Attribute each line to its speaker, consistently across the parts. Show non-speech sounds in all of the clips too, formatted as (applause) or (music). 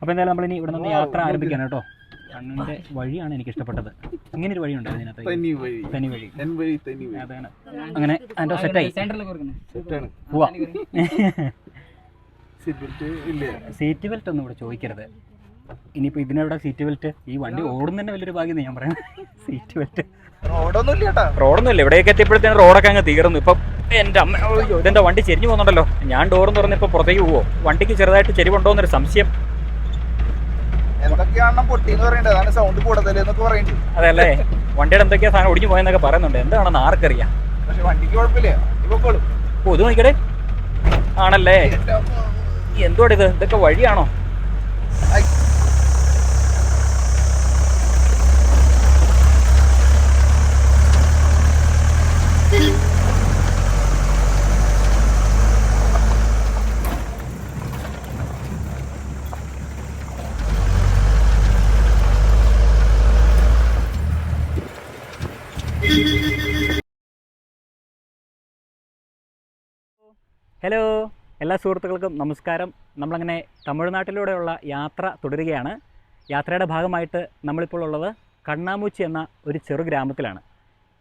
Speaker 1: അപ്പോൾ എന്തായാലും നമ്മളിനി ഇവിടെ നിന്ന് യാത്ര ആരംഭിക്കുകയാണ് കേട്ടോ. കണ്ണിന്റെ വഴിയാണ് എനിക്ക് ഇഷ്ടപ്പെട്ടത്. ഇങ്ങനെ ഒരു വഴിയുണ്ട് അതിനകത്ത്.
Speaker 2: തനി വഴി.
Speaker 1: തനി വഴി.
Speaker 2: എൻ വഴി തനി വഴി.
Speaker 1: അതാണ്. അങ്ങനെ അതിന്റെ സെറ്റായി.
Speaker 2: സെറ്റാണ്.
Speaker 1: പോവാ
Speaker 2: സീറ്റ് ബെൽറ്റ് ഇല്ല.
Speaker 1: സീറ്റ് ബെൽറ്റ് ഒന്നും ഇവിടെ ചോദിക്കരുത്. ഇനിയിപ്പോൾ ഇതിനെവിടെ സീറ്റ് ബെൽറ്റ് ഈ വണ്ടി ഓടുന്ന ഓടുന്നതന്നെ വലിയൊരു ഭാഗ്യം ഞാൻ പറയാം സീറ്റ് ബെൽറ്റ്
Speaker 2: റോഡൊന്നും ഇല്ല
Speaker 1: ഇവിടേക്ക് എത്തിയപ്പോഴത്തേനും റോഡൊക്കെ അങ്ങ് തീർന്നു. ഇപ്പം എന്റെ അമ്മ അയ്യോ ഇതെന്താ വണ്ടി ചെരിഞ്ഞു പോകുന്നുണ്ടല്ലോ. ഞാൻ ഡോറും തുറന്ന് ഇപ്പോൾ പുറത്തേക്ക് പോവോ വണ്ടിക്ക് ചെറുതായിട്ട് ചെരിവുണ്ടോ എന്നൊരു സംശയം.
Speaker 2: അതാണ് സൗണ്ട് കൂടുതൽ എന്നൊക്കെ പറയുന്നുണ്ട്
Speaker 1: അതല്ലേ? വണ്ടിയുടെ എന്തൊക്കെയാ സാധനം ഒടിഞ്ഞു പോയെന്നൊക്കെ പറയുന്നുണ്ട്. എന്താണെന്ന് ആർക്കറിയാം?
Speaker 2: പക്ഷെ വണ്ടിക്ക് കുഴപ്പമില്ല. ഇപ്പൊക്കോളും
Speaker 1: ഓ ഇത് നോക്കിക്കടേ. ആണല്ലേ? ഇത്? ഇതൊക്കെ വഴിയാണോ? ഹലോ എല്ലാ സുഹൃത്തുക്കൾക്കും നമസ്കാരം. നമ്മളങ്ങനെ തമിഴ്നാട്ടിലൂടെയുള്ള യാത്ര തുടരുകയാണ്. യാത്രയുടെ ഭാഗമായിട്ട് നമ്മളിപ്പോൾ ഉള്ളത് കണ്ണാമൂച്ചി എന്ന ഒരു ചെറു ഗ്രാമത്തിലാണ്.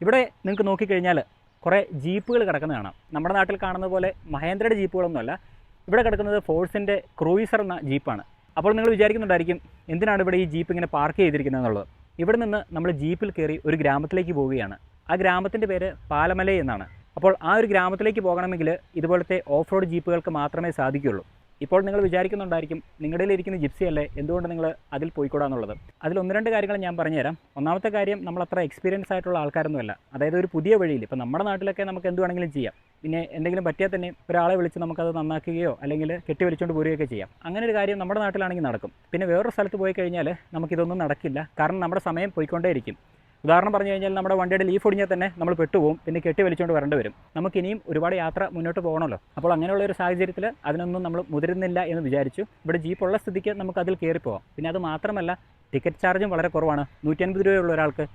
Speaker 1: ഇവിടെ നിങ്ങൾക്ക് നോക്കിക്കഴിഞ്ഞാൽ കുറേ ജീപ്പുകൾ കിടക്കുന്ന കാണാം. നമ്മുടെ നാട്ടിൽ കാണുന്ന പോലെ മഹേന്ദ്രയുടെ ജീപ്പുകളൊന്നുമല്ല. ഇവിടെ കിടക്കുന്നത് ഫോഴ്സിന്റെ ക്രൂയിസർ എന്ന ജീപ്പാണ്. അപ്പോൾ നിങ്ങൾ വിചാരിക്കുന്നുണ്ടായിരിക്കും എന്തിനാണ് ഇവിടെ ഈ ജീപ്പ് ഇങ്ങനെ പാർക്ക് ചെയ്തിരിക്കുന്നത് എന്നുള്ളത് ഇവിടെ നിന്ന് നമ്മൾ ജീപ്പിൽ കയറി ഒരു ഗ്രാമത്തിലേക്ക് പോവുകയാണ്. ആ ഗ്രാമത്തിന്റെ പേര് പാലമലൈ എന്നാണ്. അപ്പോൾ ആ ഒരു ഗ്രാമത്തിലേക്ക് പോകണമെങ്കിൽ ഇതുപോലത്തെ ഓഫ് റോഡ് ജീപ്പുകൾക്ക് മാത്രമേ സാധിക്കുകയുള്ളൂ ഇപ്പോൾ നിങ്ങൾ വിചാരിക്കുന്നുണ്ടായിരിക്കും നിങ്ങളുടെ ഇരിക്കുന്ന ജിപ്സി അല്ലേ എന്തുകൊണ്ട് നിങ്ങൾ അതിൽ പോയിക്കൂടാന്നുള്ളത് അതിൽ ഒന്ന് രണ്ട് കാര്യങ്ങൾ ഞാൻ പറഞ്ഞുതരാം. ഒന്നാമത്തെ കാര്യം നമ്മൾ അത്ര എക്സ്പീരിയൻസ് ആയിട്ടുള്ള ആൾക്കാരൊന്നുമല്ല. അതായത് ഒരു പുതിയ വഴിയിൽ ഇപ്പോൾ നമ്മുടെ നാട്ടിലൊക്കെ നമുക്ക് എന്ത് വേണമെങ്കിലും ചെയ്യാം. പിന്നെ എന്തെങ്കിലും പറ്റിയാൽ തന്നെ ഒരാളെ വിളിച്ച് നമുക്കത് നന്നാക്കുകയോ അല്ലെങ്കിൽ കെട്ടി വിളിച്ചുകൊണ്ട് പോരുകയൊക്കെ ചെയ്യാം. അങ്ങനെ ഒരു കാര്യം നമ്മുടെ നാട്ടിലാണെങ്കിൽ നടക്കും. പിന്നെ വേറൊരു സ്ഥലത്ത് പോയി കഴിഞ്ഞാൽ നമുക്കിതൊന്നും നടക്കില്ല. കാരണം നമ്മുടെ സമയം പോയിക്കൊണ്ടേയിരിക്കും. ഉദാഹരണം പറഞ്ഞു കഴിഞ്ഞാൽ നമ്മുടെ വണ്ടിയുടെ ലീഫ് ഒടിഞ്ഞാൽ തന്നെ നമ്മൾ പെട്ടുപോകും പിന്നെ കെട്ടി വലിച്ചുകൊണ്ട് വരേണ്ടി വരും. നമുക്ക് ഇനിയും ഒരുപാട് യാത്ര മുന്നോട്ട് പോകണമല്ലോ. അപ്പോൾ അങ്ങനെയുള്ള ഒരു സാഹചര്യത്തിൽ അതിനൊന്നും നമ്മൾ മുതിരുന്നില്ല എന്ന് വിചാരിച്ചു. ഇവിടെ ജീപ്പ് ഉള്ള സ്ഥിതിക്ക് നമുക്ക് അതിൽ കയറി പോകാം. പിന്നെ അത് മാത്രമല്ല ടിക്കറ്റ് ചാർജും വളരെ കുറവാണ്. നൂറ്റി അൻപത് രൂപയുള്ള ഒരാൾക്ക്.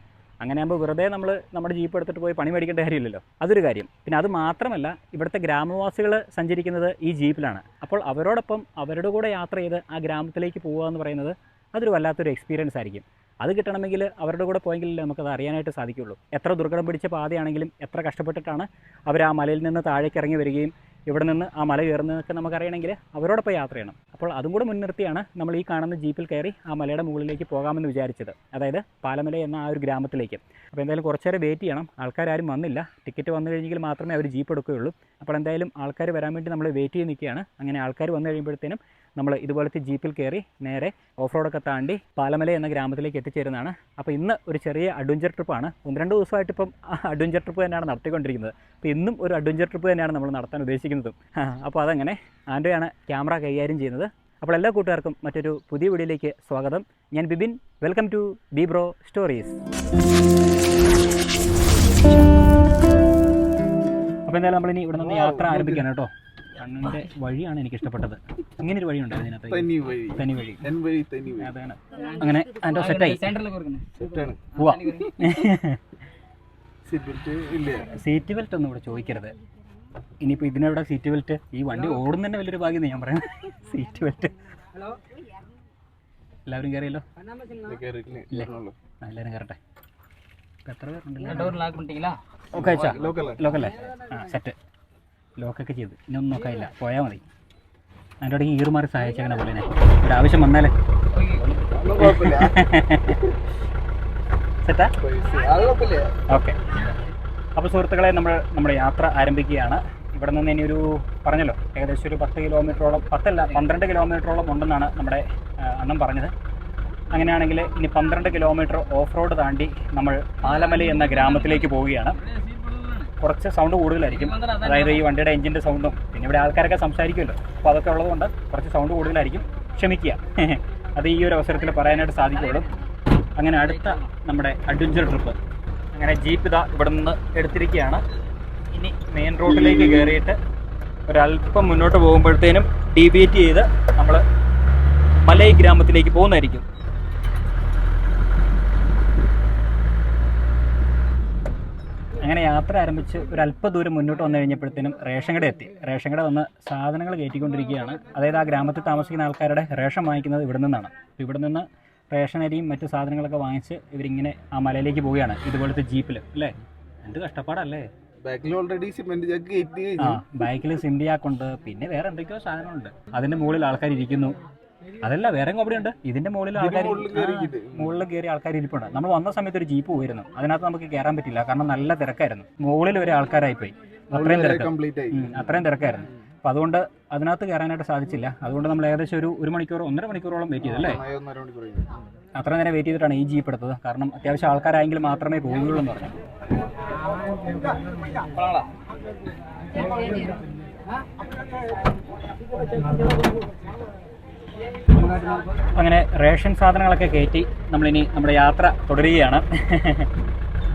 Speaker 1: അങ്ങനെ ആകുമ്പോൾ വെറുതെ നമ്മൾ നമ്മുടെ ജീപ്പ് എടുത്തിട്ട് പോയി പണി മേടിക്കേണ്ട കാര്യമില്ലല്ലോ. അതൊരു കാര്യം. പിന്നെ അത് മാത്രമല്ല ഇവിടുത്തെ ഗ്രാമവാസികൾ സഞ്ചരിക്കുന്നത് ഈ ജീപ്പിലാണ്. അപ്പോൾ അവരോടൊപ്പം അവരുടെ കൂടെ യാത്ര ചെയ്ത് ആ ഗ്രാമത്തിലേക്ക് പോകുക എന്ന് പറയുന്നത് അതൊരു വല്ലാത്തൊരു എക്സ്പീരിയൻസ് ആയിരിക്കും. അത് കിട്ടണമെങ്കിൽ അവരുടെ കൂടെ പോയെങ്കിലല്ലേ നമുക്കത് അറിയാനായിട്ട് സാധിക്കുള്ളൂ എത്ര ദുർഘടം പിടിച്ച പാതയാണെങ്കിലും എത്ര കഷ്ടപ്പെട്ടിട്ടാണ് അവർ ആ മലയിൽ നിന്ന് താഴേക്ക് ഇറങ്ങി വരികയും ഇവിടെ നിന്ന് ആ മല കയറുന്നതൊക്കെ നമുക്കറിയണമെങ്കിൽ അവരോടൊപ്പം യാത്ര ചെയ്യണം. അപ്പോൾ അതും കൂടെ മുൻനിർത്തിയാണ് നമ്മൾ ഈ കാണുന്ന ജീപ്പിൽ കയറി ആ മലയുടെ മുകളിലേക്ക് പോകാമെന്ന് വിചാരിച്ചത്. അതായത് പാലമല എന്ന ആ ഒരു ഗ്രാമത്തിലേക്ക്. അപ്പോൾ എന്തായാലും കുറച്ച് നേരം വെയിറ്റ് ചെയ്യണം. ആൾക്കാരും വന്നില്ല. ടിക്കറ്റ് വന്നു കഴിഞ്ഞെങ്കിൽ മാത്രമേ അവർ ജീപ്പ് എടുക്കുകയുള്ളൂ. അപ്പോൾ എന്തായാലും ആൾക്കാർ വരാൻ വേണ്ടി നമ്മൾ വെയിറ്റ് ചെയ്ത് നിൽക്കുകയാണ്. അങ്ങനെ ആൾക്കാർ വന്നു കഴിയുമ്പോഴത്തേനും നമ്മൾ ഇതുപോലത്തെ ജീപ്പിൽ കയറി നേരെ ഓഫ് റോഡൊക്കെ താണ്ടി പാലമല എന്ന ഗ്രാമത്തിലേക്ക് എത്തിച്ചേരുന്നതാണ്. അപ്പോൾ ഇന്ന് ഒരു ചെറിയ അഡ്വഞ്ചർ ട്രിപ്പാണ് ഒന്ന് രണ്ട് ദിവസമായിട്ട് ഇപ്പം അഡ്വഞ്ചർ ട്രിപ്പ് തന്നെയാണ് നടത്തിക്കൊണ്ടിരിക്കുന്നത്. അപ്പോൾ ഇന്നും ഒരു അഡ്വഞ്ചർ ട്രിപ്പ് തന്നെയാണ് നമ്മൾ നടത്താൻ ഉദ്ദേശിക്കുന്നതും. അപ്പോൾ അതങ്ങനെ ആന്റെയാണ് ക്യാമറ കൈകാര്യം ചെയ്യുന്നത്. അപ്പോൾ എല്ലാ കൂട്ടുകാർക്കും മറ്റൊരു പുതിയ വീഡിയോയിലേക്ക് സ്വാഗതം. ഞാൻ Bibin. Welcome to B bro stories അപ്പോൾ എന്തായാലും നമ്മളിനി ഇവിടെ നിന്ന് യാത്ര ആരംഭിക്കാനാണ് കേട്ടോ കണ്ണിന്റെ വഴിയാണ് എനിക്ക് ഇഷ്ടപ്പെട്ടത് ഇങ്ങനെ ഒരു
Speaker 2: വഴി. ഉണ്ടായിരുന്നു ഇതിനകത്ത് തനി വഴി.
Speaker 1: അതാണ്. അങ്ങനെ അതിന്റെ സെറ്റായി
Speaker 2: സീറ്റ് ബെൽറ്റ്
Speaker 1: ഒന്നും ഇവിടെ ചോദിക്കരുത്. ഇനിയിപ്പോൾ ഇതിനെവിടെ സീറ്റ് ബെൽറ്റ് ഈ വണ്ടി ഓടുന്ന തന്നെ വലിയൊരു ഭാഗ്യം ഞാൻ പറയാം സീറ്റ് ബെൽറ്റ് എല്ലാവരും കയറിയല്ലോ എല്ലാവരും കയറട്ടെ എത്ര പേരുണ്ടല്ലോ
Speaker 2: ലോക്കല്ലേ
Speaker 1: ആ സെറ്റ് ലോക്കൊക്കെ ചെയ്ത്. ഇനി ഒന്നും നോക്കാനില്ല. പോയാൽ മതി. അതിന്റെ ഇടയ്ക്ക് ഈറുമാറി സഹായിച്ചേക്കണ പോലെ തന്നെ. ആവശ്യം വന്നാലേ. സെറ്റാ? ഓക്കെ. അപ്പോൾ സുഹൃത്തുക്കളെ നമ്മൾ നമ്മുടെ യാത്ര ആരംഭിക്കുകയാണ്. ഇവിടെ നിന്ന് ഇനി ഒരു പറഞ്ഞല്ലോ. ഏകദേശം ഒരു പത്ത് കിലോമീറ്ററോളം പത്തല്ല പന്ത്രണ്ട് കിലോമീറ്ററോളം ഉണ്ടെന്നാണ് നമ്മുടെ അണ്ണം പറഞ്ഞത്. അങ്ങനെയാണെങ്കിൽ ഇനി പന്ത്രണ്ട് കിലോമീറ്റർ ഓഫ് റോഡ് താണ്ടി നമ്മൾ പാലമല എന്ന ഗ്രാമത്തിലേക്ക് പോവുകയാണ്. കുറച്ച് സൗണ്ട് കൂടുതലായിരിക്കും. അതായത് ഈ വണ്ടിയുടെ എഞ്ചിന്റെ സൗണ്ടും പിന്നെ ഇവിടെ ആൾക്കാരൊക്കെ സംസാരിക്കുമല്ലോ. അപ്പോൾ അതൊക്കെ ഉള്ളതുകൊണ്ട് കുറച്ച് സൗണ്ട് കൂടുതലായിരിക്കും. ക്ഷമിക്കുക. (laughs) അത് ഈ ഒരു അവസരത്തിൽ പറയാനായിട്ട് സാധിക്കുള്ളൂ അങ്ങനെ അടുത്ത നമ്മുടെ അഡ്വഞ്ചർ ട്രിപ്പ് അങ്ങനെ ജീപ്പ് ഇതാ ഇവിടെ നിന്ന് എടുത്തിരിക്കുകയാണ്. ഇനി മെയിൻ റോഡിലേക്ക് കയറിയിട്ട് ഒരല്പം മുന്നോട്ട് പോകുമ്പോഴത്തേനും ഡിബേറ്റ് ചെയ്ത് നമ്മൾ മലൈ ഗ്രാമത്തിലേക്ക് പോകുന്നതായിരിക്കും. അങ്ങനെ യാത്ര ആരംഭിച്ച് ഒരു അല്പ ദൂരം മുന്നോട്ട് വന്നു കഴിഞ്ഞപ്പോഴത്തേനും റേഷൻ കട എത്തി. റേഷൻ കട വന്ന് സാധനങ്ങൾ കയറ്റിക്കൊണ്ടിരിക്കുകയാണ്. അതായത് ആ ഗ്രാമത്തിൽ താമസിക്കുന്ന ആൾക്കാരുടെ റേഷൻ വാങ്ങിക്കുന്നത് ഇവിടെ നിന്നാണ്. അപ്പോൾ ഇവിടെ നിന്ന് റേഷൻ അരിയും മറ്റു സാധനങ്ങളൊക്കെ വാങ്ങിച്ച് ഇവരിങ്ങനെ ആ മലയിലേക്ക് പോവുകയാണ്. ഇതുപോലത്തെ ജീപ്പിൽ അല്ലേ? എന്ത് കഷ്ടപ്പാടല്ലേ?
Speaker 2: ബാക്കിൽ ഓൾറെഡി സിമെന്റ്
Speaker 1: ആ ബൈക്കിൽ സിംഡിയാക്കുണ്ട് പിന്നെ വേറെ എന്തൊക്കെയോ സാധനമുണ്ട് അതിന്റെ മുകളിൽ ആൾക്കാർ ഇരിക്കുന്നു അതല്ല വേറെ കോമഡി ഉണ്ട് ഇതിന്റെ മുകളിൽ ആൾക്കാർ
Speaker 2: മുകളിൽ
Speaker 1: കയറി ആൾക്കാർ ഇരിപ്പുണ്ട്. നമ്മൾ വന്ന സമയത്ത് ഒരു ജീപ്പ് പോയിരുന്നു. അതിനകത്ത് നമുക്ക് കയറാൻ പറ്റില്ല. കാരണം നല്ല തിരക്കായിരുന്നു. മുകളിൽ വരെ ആൾക്കാരായി പോയി അത്രയും തിരക്ക്.
Speaker 2: കംപ്ലീറ്റ് ആയി.
Speaker 1: ഉം, അത്രയും തിരക്കായിരുന്നു. അപ്പൊ അതുകൊണ്ട് അതിനകത്ത് കയറാനായിട്ട് സാധിച്ചില്ല. അതുകൊണ്ട് നമ്മൾ ഏകദേശം ഒരു ഒരു മണിക്കൂർ ഒന്നര മണിക്കൂറോളം വെയിറ്റ് ചെയ്തു അല്ലേ
Speaker 2: നന്നായി ഒന്നര മണിക്കൂർ
Speaker 1: അത്ര നേരം വെയിറ്റ് ചെയ്തിട്ടാണ് ഈ ജീപ്പ് എടുത്തത്. കാരണം അത്യാവശ്യം ആൾക്കാരായെങ്കിൽ മാത്രമേ പോവുകയുള്ളൂ എന്ന് പറഞ്ഞു. അങ്ങനെ റേഷൻ സാധനങ്ങളൊക്കെ കയറ്റി നമ്മളിനി നമ്മുടെ യാത്ര തുടരുകയാണ്.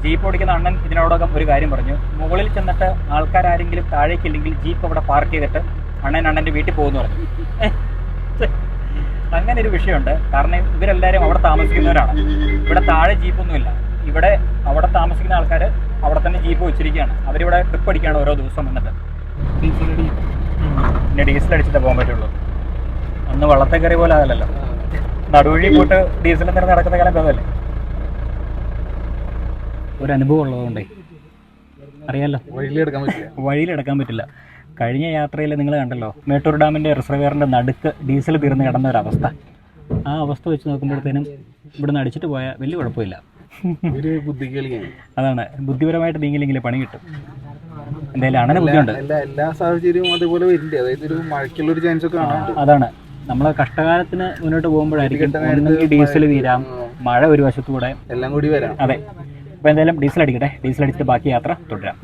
Speaker 1: ജീപ്പ് ഓടിക്കുന്ന അണ്ണൻ ഇതിനോടകം ഒരു കാര്യം പറഞ്ഞു. മുകളിൽ ചെന്നിട്ട് ആൾക്കാരാരെങ്കിലും താഴേക്കില്ലെങ്കിൽ ജീപ്പ് അവിടെ പാർക്ക് ചെയ്തിട്ട് അണ്ണൻ അണ്ണന്റെ വീട്ടിൽ പോകുന്നു പറഞ്ഞു. അങ്ങനെ ഒരു വിഷയമുണ്ട്. കാരണം ഇവരെല്ലാവരും അവിടെ താമസിക്കുന്നവരാണ്. ഇവിടെ താഴെ ജീപ്പൊന്നുമില്ല. ഇവിടെ അവിടെ താമസിക്കുന്ന ആൾക്കാർ അവിടെ തന്നെ ജീപ്പ് വെച്ചിരിക്കുകയാണ്. അവരിവിടെ ട്രിപ്പ് അടിക്കുകയാണ് ഓരോ ദിവസം വന്നിട്ട്. പിന്നെ ഡീസൽ അടിച്ചിട്ടേ പോകാൻ പറ്റുള്ളൂ. അന്ന് വള്ളത്തെ കയറി പോലെ ആകലല്ലോ. നടുവഴി പോയിട്ട് ഡീസൽ എന്തെങ്കിലും നടക്കുന്ന കാലം അതല്ലേ? ഒരു അനുഭവം ഉള്ളതുകൊണ്ടേ. അറിയാലോ?
Speaker 2: വഴിയിലെടുക്കാൻ പറ്റില്ല.
Speaker 1: വഴിയിലെടുക്കാൻ പറ്റില്ല. കഴിഞ്ഞ യാത്രയിൽ നിങ്ങൾ കണ്ടല്ലോ മേട്ടൂർ ഡാമിന്റെ റിസർവെയറിന്റെ നടുക്ക് ഡീസൽ തീർന്ന് കിടന്ന ഒരു അവസ്ഥ. ആ അവസ്ഥ വെച്ച് നോക്കുമ്പോഴത്തേനും ഇവിടുന്ന് അടിച്ചിട്ട് പോയാൽ വലിയ കുഴപ്പമില്ല. അതാണ്. ബുദ്ധിപരമായിട്ട് നീങ്ങില്ലെങ്കിൽ പണി കിട്ടും. എന്തായാലും അങ്ങനെ ബുദ്ധിയുണ്ട്.
Speaker 2: എല്ലാ എല്ലാ സാഹചര്യവും അതേപോലെ വരില്ലേ? അതായത് ഒരു മഴയ്ക്കുള്ള ഒരു ചാൻസ് ഒക്കെ
Speaker 1: അതാണ്. നമ്മൾ കഷ്ടകാലത്തിന് മുന്നോട്ട് പോകുമ്പോഴായിരിക്കും ഡീസൽ തീരാം മഴ ഒരു വശത്തൂടെ
Speaker 2: എല്ലാം കൂടി വരാം.
Speaker 1: അതെ. അപ്പോൾ എന്തായാലും ഡീസൽ അടിക്കട്ടെ. ഡീസൽ അടിച്ചിട്ട് ബാക്കി യാത്ര തുടരാം.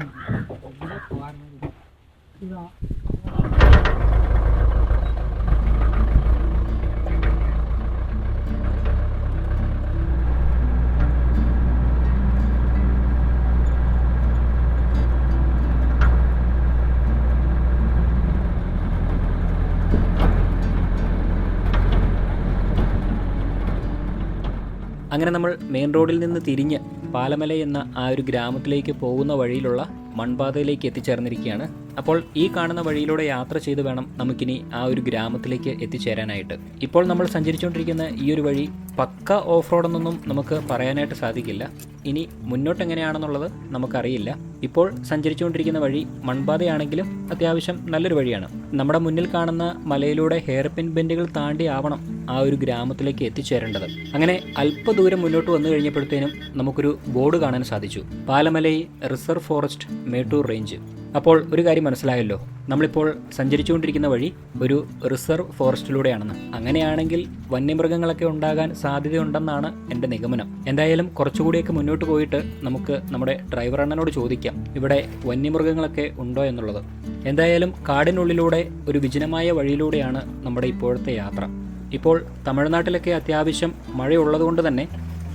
Speaker 1: അങ്ങനെ നമ്മൾ മെയിൻ റോഡിൽ നിന്ന് തിരിഞ്ഞ് പാലമല എന്ന ആ ഒരു ഗ്രാമത്തിലേക്ക് പോകുന്ന വഴിയിലുള്ള മൺപാതയിലേക്ക് എത്തിച്ചേർന്നിരിക്കുകയാണ് അപ്പോൾ ഈ കാണുന്ന വഴിയിലൂടെ യാത്ര ചെയ്ത് വേണം നമുക്കിനി ആ ഒരു ഗ്രാമത്തിലേക്ക് എത്തിച്ചേരാനായിട്ട്. ഇപ്പോൾ നമ്മൾ സഞ്ചരിച്ചുകൊണ്ടിരിക്കുന്ന ഈ ഒരു വഴി പക്ക ഓഫ് റോഡെന്നൊന്നും നമുക്ക് പറയാനായിട്ട് സാധിക്കില്ല. ഇനി മുന്നോട്ട് എങ്ങനെയാണെന്നുള്ളത് നമുക്കറിയില്ല. ഇപ്പോൾ സഞ്ചരിച്ചുകൊണ്ടിരിക്കുന്ന വഴി മൺപാതയാണെങ്കിലും അത്യാവശ്യം നല്ലൊരു വഴിയാണ്. നമ്മുടെ മുന്നിൽ കാണുന്ന മലയിലൂടെ ഹെയർപിൻ ബെൻഡുകൾ താണ്ടി ആവണം ആ ഒരു ഗ്രാമത്തിലേക്ക് എത്തിച്ചേരേണ്ടത്. അങ്ങനെ അല്പദൂരം മുന്നോട്ട് വന്നു കഴിഞ്ഞപ്പോഴത്തേനും നമുക്കൊരു ബോർഡ് കാണാൻ സാധിച്ചു. Palamalai reserve forest Mettur range. അപ്പോൾ ഒരു കാര്യം മനസ്സിലായല്ലോ. നമ്മളിപ്പോൾ സഞ്ചരിച്ചുകൊണ്ടിരിക്കുന്ന വഴി ഒരു റിസർവ് ഫോറസ്റ്റിലൂടെയാണെന്ന്. അങ്ങനെയാണെങ്കിൽ വന്യമൃഗങ്ങളൊക്കെ ഉണ്ടാകാൻ സാധ്യതയുണ്ടെന്നാണ് എന്റെ നിഗമനം. എന്തായാലും കുറച്ചുകൂടിയൊക്കെ മുന്നോട്ട് പോയിട്ട് നമുക്ക് നമ്മുടെ ഡ്രൈവർ അണ്ണനോട് ചോദിക്കാം ഇവിടെ വന്യമൃഗങ്ങളൊക്കെ ഉണ്ടോ എന്നുള്ളത്. എന്തായാലും കാടിനുള്ളിലൂടെ ഒരു വിജനമായ വഴിയിലൂടെയാണ് നമ്മുടെ ഇപ്പോഴത്തെ യാത്ര. ഇപ്പോൾ തമിഴ്നാട്ടിലൊക്കെ അത്യാവശ്യം മഴയുള്ളതുകൊണ്ട് തന്നെ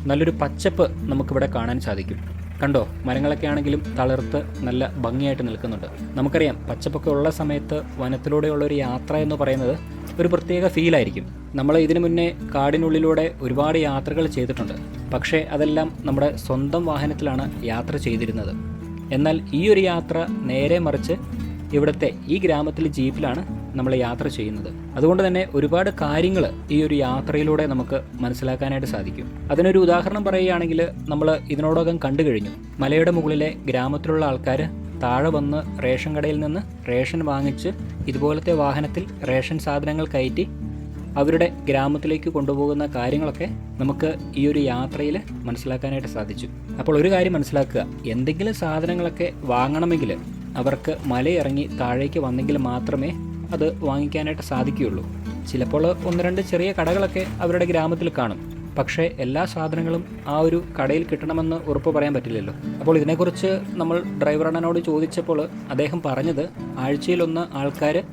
Speaker 1: നല്ലൊരു പച്ചപ്പ് നമുക്കിവിടെ കാണാൻ സാധിക്കും. കണ്ടോ? മരങ്ങളൊക്കെ ആണെങ്കിലും തളിർത്ത് നല്ല ഭംഗിയായിട്ട് നിൽക്കുന്നുണ്ട്. നമുക്കറിയാം പച്ചപ്പൊക്കെ ഉള്ള സമയത്ത് വനത്തിലൂടെയുള്ള ഒരു യാത്ര എന്ന് പറയുന്നത് ഒരു പ്രത്യേക ഫീലായിരിക്കും നമ്മൾ ഇതിനു മുന്നേ കാടിനുള്ളിലൂടെ ഒരുപാട് യാത്രകൾ ചെയ്തിട്ടുണ്ട്. പക്ഷേ അതെല്ലാം നമ്മുടെ സ്വന്തം വാഹനത്തിലാണ് യാത്ര ചെയ്തിരുന്നത്. എന്നാൽ ഈ ഒരു യാത്ര നേരെ മറിച്ച് ഇവിടുത്തെ ഈ ഗ്രാമത്തിൽ ജീപ്പിലാണ് നമ്മൾ യാത്ര ചെയ്യുന്നത്. അതുകൊണ്ട് തന്നെ ഒരുപാട് കാര്യങ്ങൾ ഈ ഒരു യാത്രയിലൂടെ നമുക്ക് മനസ്സിലാക്കാനായിട്ട് സാധിക്കും. അതിനൊരു ഉദാഹരണം പറയുകയാണെങ്കിൽ നമ്മൾ ഇതിനോടകം കണ്ടു കഴിഞ്ഞു. മലയുടെ മുകളിലെ ഗ്രാമത്തിലുള്ള ആൾക്കാർ താഴെ വന്ന് റേഷൻ കടയിൽ നിന്ന് റേഷൻ വാങ്ങിച്ച് ഇതുപോലത്തെ വാഹനത്തിൽ റേഷൻ സാധനങ്ങൾ കയറ്റി അവരുടെ ഗ്രാമത്തിലേക്ക് കൊണ്ടുപോകുന്ന കാര്യങ്ങളൊക്കെ നമുക്ക് ഈ ഒരു യാത്രയിൽ മനസ്സിലാക്കാനായിട്ട് സാധിച്ചു. അപ്പോൾ ഒരു കാര്യം മനസ്സിലാക്കുക. എന്തെങ്കിലും സാധനങ്ങളൊക്കെ വാങ്ങണമെങ്കിൽ അവർക്ക് മലയിറങ്ങി താഴേക്ക് വന്നെങ്കിൽ മാത്രമേ അത് വാങ്ങിക്കാനായിട്ട് സാധിക്കുകയുള്ളൂ. ചിലപ്പോൾ ഒന്ന് രണ്ട് ചെറിയ കടകളൊക്കെ അവരുടെ ഗ്രാമത്തിൽ കാണും. പക്ഷേ എല്ലാ സാധനങ്ങളും ആ ഒരു കടയിൽ കിട്ടണമെന്ന് ഉറപ്പ് പറയാൻ പറ്റില്ലല്ലോ. അപ്പോൾ ഇതിനെക്കുറിച്ച് നമ്മൾ ഡ്രൈവർ അണ്ണനോട് ചോദിച്ചപ്പോൾ അദ്ദേഹം പറഞ്ഞത് ആഴ്ചയിലൊന്ന് ആൾക്കാർ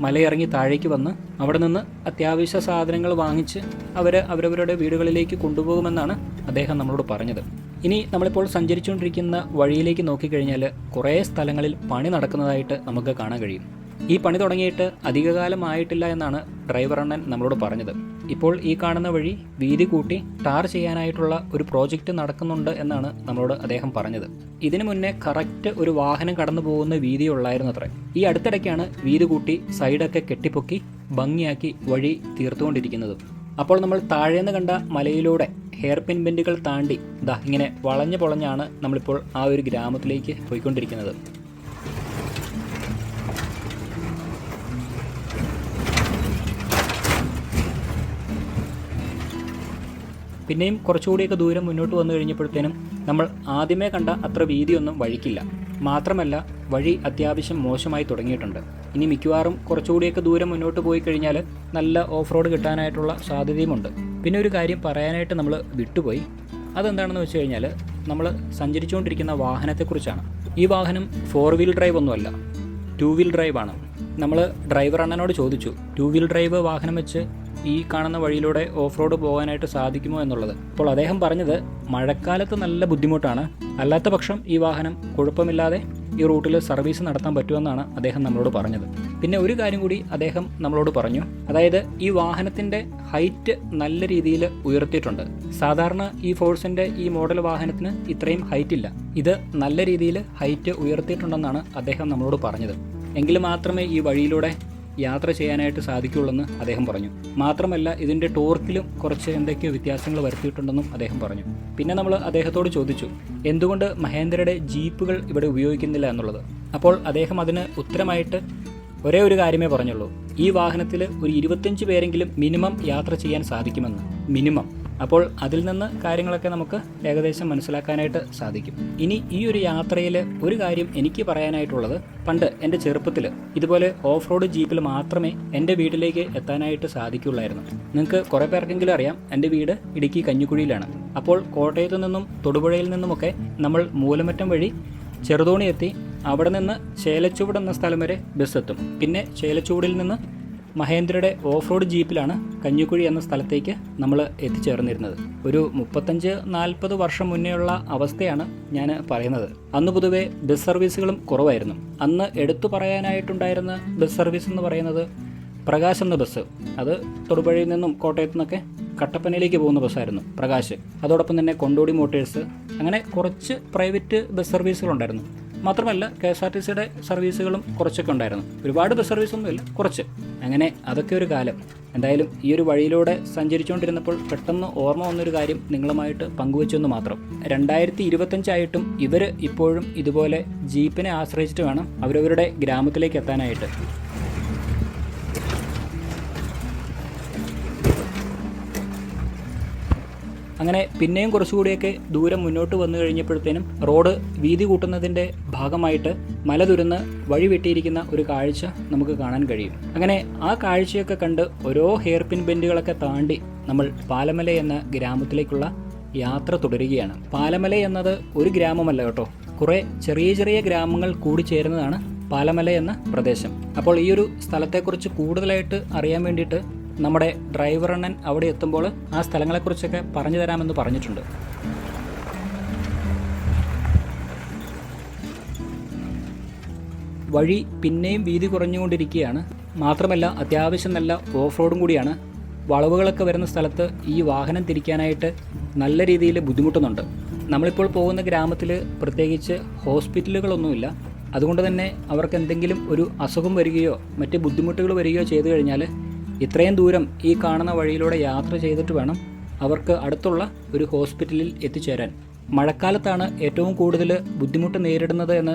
Speaker 1: മലയിറങ്ങി താഴേക്ക് വന്ന് അവിടെ നിന്ന് അത്യാവശ്യ സാധനങ്ങൾ വാങ്ങിച്ച് അവർ അവരവരുടെ വീടുകളിലേക്ക് കൊണ്ടുപോകുമെന്നാണ് അദ്ദേഹം നമ്മളോട് പറഞ്ഞത്. ഇനി നമ്മളിപ്പോൾ സഞ്ചരിച്ചുകൊണ്ടിരിക്കുന്ന വഴിയിലേക്ക് നോക്കിക്കഴിഞ്ഞാൽ കുറേ സ്ഥലങ്ങളിൽ പണി നടക്കുന്നതായിട്ട് നമുക്ക് കാണാൻ കഴിയും. ഈ പണി തുടങ്ങിയിട്ട് അധികകാലമായിട്ടില്ല എന്നാണ് ഡ്രൈവർ അണ്ണൻ നമ്മളോട് പറഞ്ഞത്. ഇപ്പോൾ ഈ കാണുന്ന വഴി വീതി കൂട്ടി ടാർ ചെയ്യാനായിട്ടുള്ള ഒരു പ്രോജക്റ്റ് നടക്കുന്നുണ്ട് എന്നാണ് നമ്മളോട് അദ്ദേഹം പറഞ്ഞത്. ഇതിനു മുന്നേ കറക്റ്റ് ഒരു വാഹനം കടന്നു പോകുന്ന വീതിയുള്ളായിരുന്നു അത്ര ഈ അടുത്തിടയ്ക്കാണ് വീതി കൂട്ടി സൈഡൊക്കെ കെട്ടിപ്പൊക്കി ഭംഗിയാക്കി വഴി തീർത്തുകൊണ്ടിരിക്കുന്നത്. അപ്പോൾ നമ്മൾ താഴേന്ന് കണ്ട മലയിലൂടെ ഹെയർ പിൻ ബെൻഡുകൾ താണ്ടി ദാ ഇങ്ങനെ വളഞ്ഞു പൊളഞ്ഞാണ് നമ്മളിപ്പോൾ ആ ഒരു ഗ്രാമത്തിലേക്ക് പോയിക്കൊണ്ടിരിക്കുന്നത്. പിന്നെയും കുറച്ചുകൂടിയൊക്കെ ദൂരം മുന്നോട്ട് വന്നു കഴിഞ്ഞപ്പോഴത്തേനും നമ്മൾ ആദ്യമേ കണ്ട അത്ര വീതിയൊന്നും വഴിക്കില്ല. മാത്രമല്ല വഴി അത്യാവശ്യം മോശമായി തുടങ്ങിയിട്ടുണ്ട്. ഇനി മിക്കവാറും കുറച്ചുകൂടിയൊക്കെ ദൂരം മുന്നോട്ട് പോയി കഴിഞ്ഞാൽ നല്ല ഓഫ് റോഡ് കിട്ടാനായിട്ടുള്ള സാധ്യതയുമുണ്ട്. പിന്നെ ഒരു കാര്യം പറയാനായിട്ട് നമ്മൾ വിട്ടുപോയി. അതെന്താണെന്ന് വെച്ച് കഴിഞ്ഞാൽ നമ്മൾ സഞ്ചരിച്ചുകൊണ്ടിരിക്കുന്ന വാഹനത്തെക്കുറിച്ചാണ്. ഈ വാഹനം ഫോർ വീൽ ഡ്രൈവ് ഒന്നുമല്ല ടു വീൽ ഡ്രൈവാണ് നമ്മൾ ഡ്രൈവർ അണ്ണനോട് ചോദിച്ചു ടു വീൽ ഡ്രൈവ് വാഹനം വെച്ച് ഈ കാണുന്ന വഴിയിലൂടെ ഓഫ് റോഡ് പോകാനായിട്ട് സാധിക്കുമോ എന്നുള്ളത്. അപ്പോൾ അദ്ദേഹം പറഞ്ഞത് മഴക്കാലത്ത് നല്ല ബുദ്ധിമുട്ടാണ്. അല്ലാത്ത പക്ഷം ഈ വാഹനം കുഴപ്പമില്ലാതെ ഈ റൂട്ടിൽ സർവീസ് നടത്താൻ പറ്റുമെന്നാണ് അദ്ദേഹം നമ്മളോട് പറഞ്ഞത്. പിന്നെ ഒരു കാര്യം കൂടി അദ്ദേഹം നമ്മളോട് പറഞ്ഞു. അതായത് ഈ വാഹനത്തിന്റെ ഹൈറ്റ് നല്ല രീതിയിൽ ഉയർത്തിയിട്ടുണ്ട്. സാധാരണ ഈ ഫോഴ്സിന്റെ ഈ മോഡൽ വാഹനത്തിന് ഇത്രയും ഹൈറ്റ് ഇല്ല. ഇത് നല്ല രീതിയിൽ ഹൈറ്റ് ഉയർത്തിയിട്ടുണ്ടെന്നാണ് അദ്ദേഹം നമ്മളോട് പറഞ്ഞത്. എങ്കിൽ മാത്രമേ ഈ വഴിയിലൂടെ യാത്ര ചെയ്യാനായിട്ട് സാധിക്കുള്ളെന്ന് അദ്ദേഹം പറഞ്ഞു. മാത്രമല്ല ഇതിന്റെ ടോർക്കിലും കുറച്ച് എന്തൊക്കെയോ വ്യത്യാസങ്ങൾ വരുത്തിയിട്ടുണ്ടെന്നും അദ്ദേഹം പറഞ്ഞു. പിന്നെ നമ്മൾ അദ്ദേഹത്തോട് ചോദിച്ചു എന്തുകൊണ്ട് മഹേന്ദ്രയുടെ ജീപ്പുകൾ ഇവിടെ ഉപയോഗിക്കുന്നില്ല എന്നുള്ളത്? അപ്പോൾ അദ്ദേഹം അതിന് ഉത്തരമായിട്ട് ഒരേ ഒരു കാര്യമേ പറഞ്ഞുള്ളൂ. ഈ വാഹനത്തിൽ ഒരു ഇരുപത്തഞ്ച് പേരെങ്കിലും മിനിമം യാത്ര ചെയ്യാൻ സാധിക്കുമെന്ന്. മിനിമം. അപ്പോൾ അതിൽ നിന്ന് കാര്യങ്ങളൊക്കെ നമുക്ക് ഏകദേശം മനസ്സിലാക്കാനായിട്ട് സാധിക്കും. ഇനി ഈ ഒരു യാത്രയിൽ ഒരു കാര്യം എനിക്ക് പറയാനായിട്ടുള്ളത് പണ്ട് എന്റെ ചെറുപ്പത്തിൽ ഇതുപോലെ ഓഫ് റോഡ് ജീപ്പിൽ മാത്രമേ എന്റെ വീട്ടിലേക്ക് എത്താനായിട്ട് സാധിക്കുള്ളായിരുന്നു. നിങ്ങൾക്ക് കുറേ പേർക്കെങ്കിലും അറിയാം എന്റെ വീട് ഇടുക്കി കഞ്ഞിക്കുഴിയിലാണ്. അപ്പോൾ കോട്ടയത്തു നിന്നും തൊടുപുഴയിൽ നിന്നുമൊക്കെ നമ്മൾ മൂലമറ്റം വഴി ചെറുതോണി എത്തി അവിടെ നിന്ന് ചേലച്ചുവട് എന്ന സ്ഥലം വരെ ബസ് എത്തും. പിന്നെ ചേലച്ചുവടിൽ നിന്ന് മഹേന്ദ്രയുടെ ഓഫ് റോഡ് ജീപ്പിലാണ് കഞ്ഞിക്കുഴി എന്ന സ്ഥലത്തേക്ക് നമ്മൾ എത്തിച്ചേർന്നിരുന്നത്. ഒരു മുപ്പത്തഞ്ച് നാൽപ്പത് വർഷം മുന്നേയുള്ള അവസ്ഥയാണ് ഞാൻ പറയുന്നത്. അന്ന് പൊതുവെ ബസ് സർവീസുകളും കുറവായിരുന്നു. അന്ന് എടുത്തു പറയാനായിട്ടുണ്ടായിരുന്ന ബസ് സർവീസ് എന്ന് പറയുന്നത് പ്രകാശ് എന്ന ബസ്. അത് തൊടുപുഴയിൽ നിന്നും കോട്ടയത്തു നിന്നൊക്കെ കട്ടപ്പനയിലേക്ക് പോകുന്ന ബസ്സായിരുന്നു പ്രകാശ്. അതോടൊപ്പം തന്നെ കൊണ്ടോടി മോട്ടേഴ്സ്. അങ്ങനെ കുറച്ച് പ്രൈവറ്റ് ബസ് സർവീസുകളുണ്ടായിരുന്നു. മാത്രമല്ല കെ എസ് ആർ ടി സിയുടെ സർവീസുകളും കുറച്ചൊക്കെ ഉണ്ടായിരുന്നു. ഒരുപാട് ബസ് സർവീസൊന്നുമില്ല കുറച്ച്. അങ്ങനെ അതൊക്കെ ഒരു കാലം. എന്തായാലും ഈ ഒരു വഴിയിലൂടെ സഞ്ചരിച്ചുകൊണ്ടിരുന്നപ്പോൾ പെട്ടെന്ന് ഓർമ്മ വന്നൊരു കാര്യം നിങ്ങളുമായിട്ട് പങ്കുവെച്ചെന്ന് മാത്രം. രണ്ടായിരത്തി ഇരുപത്തഞ്ചായിട്ടും ഇവർ ഇപ്പോഴും ഇതുപോലെ ജീപ്പിനെ ആശ്രയിച്ചിട്ട് വേണം അവരവരുടെ ഗ്രാമത്തിലേക്ക് എത്താനായിട്ട്. അങ്ങനെ പിന്നെയും കുറച്ചുകൂടിയൊക്കെ ദൂരം മുന്നോട്ട് വന്നു കഴിഞ്ഞപ്പോഴത്തേനും റോഡ് വീതി കൂട്ടുന്നതിന്റെ ഭാഗമായിട്ട് മല തുരന്ന് വഴി വെട്ടിയിരിക്കുന്ന ഒരു കാഴ്ച നമുക്ക് കാണാൻ കഴിയും. അങ്ങനെ ആ കാഴ്ചയൊക്കെ കണ്ട് ഓരോ ഹെയർ പിൻ ബെൻഡുകളൊക്കെ താണ്ടി നമ്മൾ പാലമല എന്ന ഗ്രാമത്തിലേക്കുള്ള യാത്ര തുടരുകയാണ്. പാലമല എന്നത് ഒരു ഗ്രാമമല്ല കേട്ടോ. കുറേ ചെറിയ ചെറിയ ഗ്രാമങ്ങൾ കൂടി ചേരുന്നതാണ് പാലമല എന്ന പ്രദേശം. അപ്പോൾ ഈ ഒരു സ്ഥലത്തെക്കുറിച്ച് കൂടുതലായിട്ട് അറിയാൻ വേണ്ടിയിട്ട് നമ്മുടെ ഡ്രൈവർ അണ്ണൻ അവിടെ എത്തുമ്പോൾ ആ സ്ഥലങ്ങളെക്കുറിച്ചൊക്കെ പറഞ്ഞു തരാമെന്ന് പറഞ്ഞിട്ടുണ്ട്. വഴി പിന്നെയും വീതി കുറഞ്ഞുകൊണ്ടിരിക്കുകയാണ്. മാത്രമല്ല അത്യാവശ്യം നല്ല ഓഫ് റോഡും കൂടിയാണ്. വളവുകളൊക്കെ വരുന്ന സ്ഥലത്ത് ഈ വാഹനം തിരിക്കാനായിട്ട് നല്ല രീതിയിൽ ബുദ്ധിമുട്ടുന്നുണ്ട്. നമ്മളിപ്പോൾ പോകുന്ന ഗ്രാമത്തിൽ പ്രത്യേകിച്ച് ഹോസ്പിറ്റലുകളൊന്നുമില്ല. അതുകൊണ്ട് തന്നെ അവർക്ക് എന്തെങ്കിലും ഒരു അസുഖം വരികയോ മറ്റ് ബുദ്ധിമുട്ടുകൾ വരികയോ ചെയ്തു കഴിഞ്ഞാൽ ഇത്രയും ദൂരം ഈ കാണുന്ന വഴിയിലൂടെ യാത്ര ചെയ്തിട്ട് വേണം അവർക്ക് അടുത്തുള്ള ഒരു ഹോസ്പിറ്റലിൽ എത്തിച്ചേരാൻ. മഴക്കാലത്താണ് ഏറ്റവും കൂടുതൽ ബുദ്ധിമുട്ട് നേരിടുന്നത് എന്ന്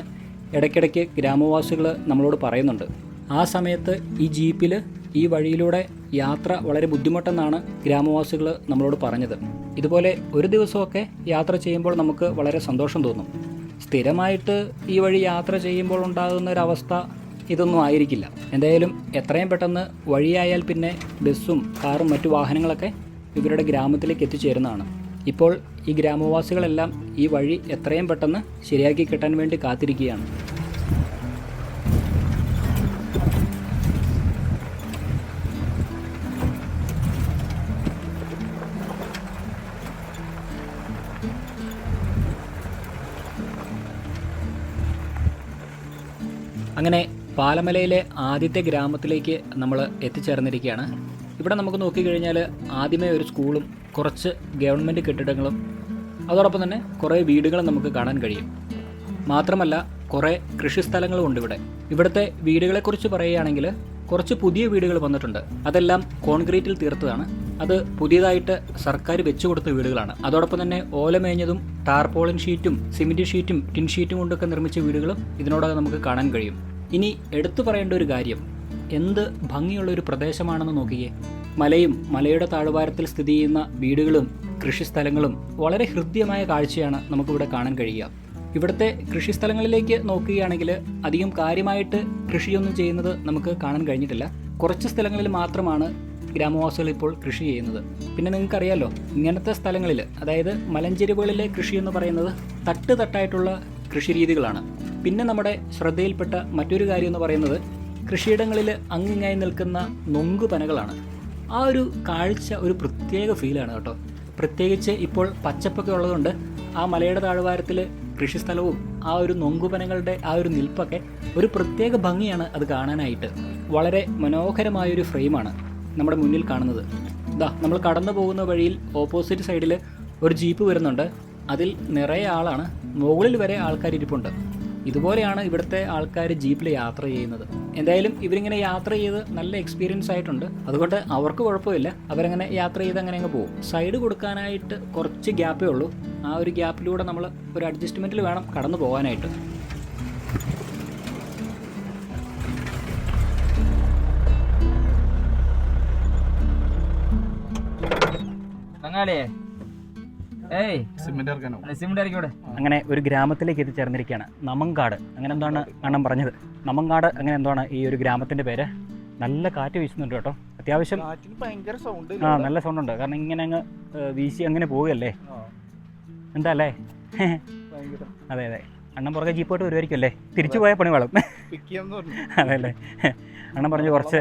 Speaker 1: ഇടയ്ക്കിടയ്ക്ക് ഗ്രാമവാസികൾ നമ്മളോട് പറയുന്നുണ്ട്. ആ സമയത്ത് ഈ ജീപ്പിൽ ഈ വഴിയിലൂടെ യാത്ര വളരെ ബുദ്ധിമുട്ടെന്നാണ് ഗ്രാമവാസികൾ നമ്മളോട് പറഞ്ഞത്. ഇതുപോലെ ഒരു ദിവസമൊക്കെ യാത്ര ചെയ്യുമ്പോൾ നമുക്ക് വളരെ സന്തോഷം തോന്നും. സ്ഥിരമായിട്ട് ഈ വഴി യാത്ര ചെയ്യുമ്പോൾ ഉണ്ടാകുന്ന ഒരു അവസ്ഥ ഇതൊന്നും ആയിരിക്കില്ല. എന്തായാലും എത്രയും പെട്ടെന്ന് വഴിയായാൽ പിന്നെ ബസ്സും കാറും മറ്റു വാഹനങ്ങളൊക്കെ ഇവരുടെ ഗ്രാമത്തിലേക്ക് എത്തിച്ചേരുന്നതാണ്. ഇപ്പോൾ ഈ ഗ്രാമവാസികളെല്ലാം ഈ വഴി എത്രയും പെട്ടെന്ന് ശരിയാക്കി കിട്ടാൻ വേണ്ടി കാത്തിരിക്കുകയാണ്. അങ്ങനെ പാലമലയിലെ ആദ്യത്തെ ഗ്രാമത്തിലേക്ക് നമ്മൾ എത്തിച്ചേർന്നിരിക്കുകയാണ്. ഇവിടെ നമുക്ക് നോക്കിക്കഴിഞ്ഞാൽ ആദ്യമേ ഒരു സ്കൂളും കുറച്ച് ഗവൺമെന്റ് കെട്ടിടങ്ങളും അതോടൊപ്പം തന്നെ കുറേ വീടുകളും നമുക്ക് കാണാൻ കഴിയും. മാത്രമല്ല കുറേ കൃഷിസ്ഥലങ്ങളും ഉണ്ട് ഇവിടെ. ഇവിടുത്തെ വീടുകളെക്കുറിച്ച് പറയുകയാണെങ്കിൽ കുറച്ച് പുതിയ വീടുകൾ വന്നിട്ടുണ്ട്. അതെല്ലാം കോൺക്രീറ്റിൽ തീർത്തതാണ്. അത് പുതിയതായിട്ട് സർക്കാർ വെച്ചു കൊടുത്ത വീടുകളാണ്. അതോടൊപ്പം തന്നെ ഓലമേഞ്ഞതും ടാർപോളിൻ ഷീറ്റും സിമെന്റ് ഷീറ്റും ടിൻ ഷീറ്റും കൊണ്ടൊക്കെ നിർമ്മിച്ച വീടുകളും ഇതിനോടകം നമുക്ക് കാണാൻ കഴിയും. ഇനി എടുത്തു പറയേണ്ട ഒരു കാര്യം. എന്ത് ഭംഗിയുള്ള ഒരു പ്രദേശമാണെന്ന് നോക്കിയേ. മലയും മലയുടെ താഴ്വാരത്തിൽ സ്ഥിതി ചെയ്യുന്ന വീടുകളും കൃഷിസ്ഥലങ്ങളും വളരെ ഹൃദ്യമായ കാഴ്ചയാണ് നമുക്കിവിടെ കാണാൻ കഴിയുക. ഇവിടുത്തെ കൃഷിസ്ഥലങ്ങളിലേക്ക് നോക്കുകയാണെങ്കിൽ അധികം കാര്യമായിട്ട് കൃഷിയൊന്നും ചെയ്യുന്നത് നമുക്ക് കാണാൻ കഴിഞ്ഞിട്ടില്ല. കുറച്ച് സ്ഥലങ്ങളിൽ മാത്രമാണ് ഗ്രാമവാസികൾ ഇപ്പോൾ കൃഷി ചെയ്യുന്നത്. പിന്നെ നിങ്ങൾക്കറിയാലോ ഇങ്ങനത്തെ സ്ഥലങ്ങളിൽ അതായത് മലഞ്ചെരുവുകളിലെ കൃഷി എന്ന് പറയുന്നത് തട്ട് തട്ടായിട്ടുള്ള കൃഷി രീതികളാണ് പിന്നെ നമ്മുടെ ശ്രദ്ധയിൽപ്പെട്ട മറ്റൊരു കാര്യം എന്ന് പറയുന്നത് കൃഷിയിടങ്ങളിൽ അങ്ങിങ്ങായി നിൽക്കുന്ന നൊങ്കു പനകളാണ്. ആ ഒരു കാഴ്ച ഒരു പ്രത്യേക ഫീലാണ് കേട്ടോ. പ്രത്യേകിച്ച് ഇപ്പോൾ പച്ചപ്പൊക്കെ ഉള്ളതുകൊണ്ട് ആ മലയുടെ താഴ്വാരത്തിൽ കൃഷിസ്ഥലവും ആ ഒരു നൊങ്കുപനങ്ങളുടെ ആ ഒരു നിൽപ്പൊക്കെ ഒരു പ്രത്യേക ഭംഗിയാണ് അത് കാണാനായിട്ട്. വളരെ മനോഹരമായൊരു ഫ്രെയിമാണ് നമ്മുടെ മുന്നിൽ കാണുന്നത്. ഇതാ നമ്മൾ കടന്നു പോകുന്ന വഴിയിൽ ഓപ്പോസിറ്റ് സൈഡിൽ ഒരു ജീപ്പ് വരുന്നുണ്ട്. അതിൽ നിറയെ ആളാണ് മുകളിൽ വരെ ആൾക്കാർ ഇരിപ്പുണ്ട്. ഇതുപോലെയാണ് ഇവിടുത്തെ ആൾക്കാർ ജീപ്പിൽ യാത്ര ചെയ്യുന്നത്. എന്തായാലും ഇവരിങ്ങനെ യാത്ര ചെയ്ത് നല്ല എക്സ്പീരിയൻസ് ആയിട്ടുണ്ട്. അതുകൊണ്ട് അവർക്ക് കുഴപ്പമില്ല. അവരങ്ങനെ യാത്ര ചെയ്ത് അങ്ങനെ അങ്ങ് പോകും. സൈഡ് കൊടുക്കാനായിട്ട് കുറച്ച് ഗ്യാപ്പേ ഉള്ളൂ. ആ ഒരു ഗ്യാപ്പിലൂടെ നമ്മൾ ഒരു അഡ്ജസ്റ്റ്മെന്റിൽ വേണം കടന്നു പോകാനായിട്ട്.
Speaker 3: തങ്ങാളിയേ ഏയ്
Speaker 2: സിമെന്റ്
Speaker 3: ഇറക്കിവിടെ
Speaker 1: അങ്ങനെ ഒരു ഗ്രാമത്തിലേക്ക് എത്തിച്ചേർന്നിരിക്കുകയാണ് നമങ്കാട് അങ്ങനെ എന്താണ് അണ്ണം പറഞ്ഞത്? നമങ്കാട് അങ്ങനെ എന്താണ് ഈ ഒരു ഗ്രാമത്തിന്റെ പേര്? നല്ല കാറ്റ് വീശുന്നുണ്ട് കേട്ടോ. അത്യാവശ്യം
Speaker 2: കാറ്റിന് ഭയങ്കര സൗണ്ട്
Speaker 1: ആ നല്ല സൗണ്ട് ഉണ്ട്. കാരണം ഇങ്ങനെ അങ്ങ് വീശി അങ്ങനെ പോവുകയല്ലേ? എന്താ അല്ലേ? അതെ അതെ. അണ്ണൻ പുറകെ ജീപ്പോട്ട് വരുമായിരിക്കും അല്ലേ? തിരിച്ചു പോയ പണി വേളം അതെ അല്ലേ? അണ്ണൻ പറഞ്ഞു കുറച്ച്